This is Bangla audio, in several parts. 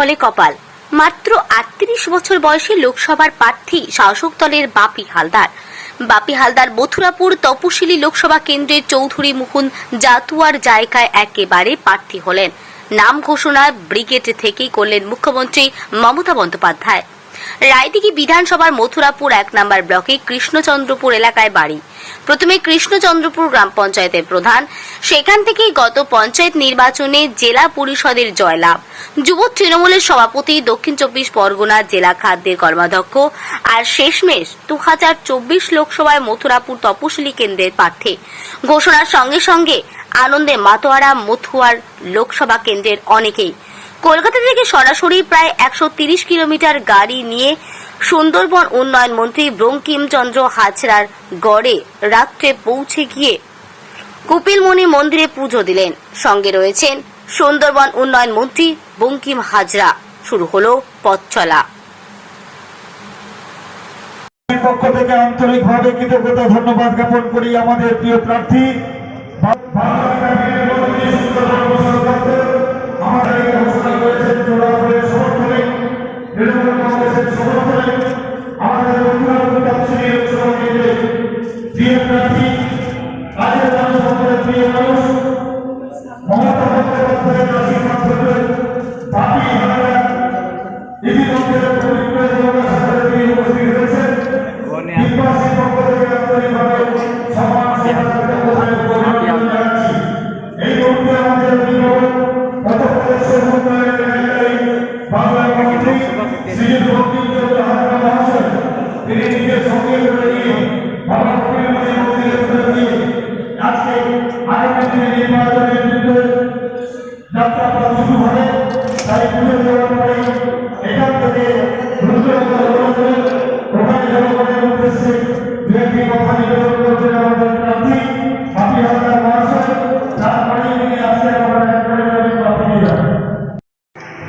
বলে কপাল। মাত্র আটত্রিশ বছর বয়সে লোকসভার প্রার্থী শাসক দলের বাপি হালদার। বাপি হালদার মথুরাপুর তপশিলি লোকসভা কেন্দ্রের চৌধুরী মুকুন্দ জাতুয়ার জায়গায় একেবারে প্রার্থী হলেন। নাম ঘোষণা ব্রিগেড থেকেই করলেন মুখ্যমন্ত্রী মমতা বন্দ্যোপাধ্যায়। রায়দিঘি বিধানসভার মথুরাপুর এক নম্বর ব্লকে কৃষ্ণচন্দ্রপুর এলাকায় বাড়ি। প্রথমে কৃষ্ণচন্দ্রপুর গ্রাম পঞ্চায়েতের প্রধান। সেখান থেকেই গত পঞ্চায়েত নির্বাচনে জেলা পরিষদের জয়লাভ। যুব তৃণমূলের সভাপতি, দক্ষিণ চব্বিশ পরগনা জেলা খাদ্যের কর্মাধ্যক্ষ আর শেষমেশ দু হাজার চব্বিশ লোকসভায় মথুরাপুর তপশিলি কেন্দ্রের প্রার্থী। ঘোষণার সঙ্গে সঙ্গে আনন্দে মাতোয়ারা, মথুয়ার লোকসভা কেন্দ্রের অনেকেই। কলকাতা থেকে সরাসরি প্রায় একশো কিলোমিটার গাড়ি নিয়ে সুন্দরবন উন্নয়ন মন্ত্রী বঙ্কিমচন্দ্র হাজরার গড়ে রাত্রে পৌঁছে গিয়ে কপিলমণি মন্দিরে পুজো দিলেন। সঙ্গে রয়েছেন সুন্দরবন উন্নয়ন মন্ত্রী বঙ্কিম হাজরা। শুরু হলো পথ চলা পক্ষ থেকে আন্তরিকভাবে কৃতজ্ঞতা, ধন্যবাদ জ্ঞাপন করি আমাদের প্রিয় প্রার্থী। প্রিয় মানুষ মমতা বন্দ্যোপাধ্যায়ের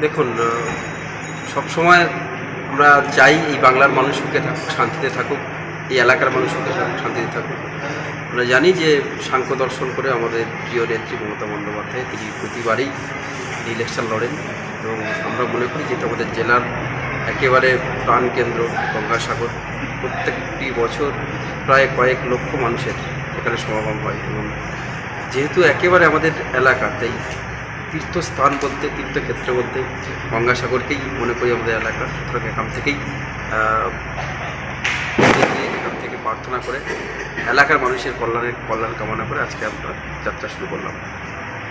দেখুন সবসময় আমরা চাই এই বাংলার মানুষ সুখে থাকুক শান্তিতে থাকুক, এই এলাকার মানুষ সুখে থাকুক শান্তিতে থাকুক। আমরা জানি যে সাংখ্য দর্শন করে আমাদের প্রিয় নেত্রী মমতা বন্দ্যোপাধ্যায়, তিনি প্রতিবারই ইলেকশন লড়েন এবং আমরা মনে করি যেটা আমাদের জেলার একেবারে প্রাণকেন্দ্র, গঙ্গাসাগর। প্রত্যেকটি বছর প্রায় কয়েক লক্ষ মানুষের এখানে সমাগম হয় এবং যেহেতু একেবারে আমাদের এলাকা, তাই তীর্থস্থান বলতে, তীর্থক্ষেত্র বলতে গঙ্গাসাগরকেই মনে করি আমাদের এলাকা। সুতরাং এখান থেকেই এখান থেকে প্রার্থনা করে এলাকার মানুষের কল্যাণের কল্যাণ কামনা করে আজকে আমরা যাত্রা শুরু করলাম।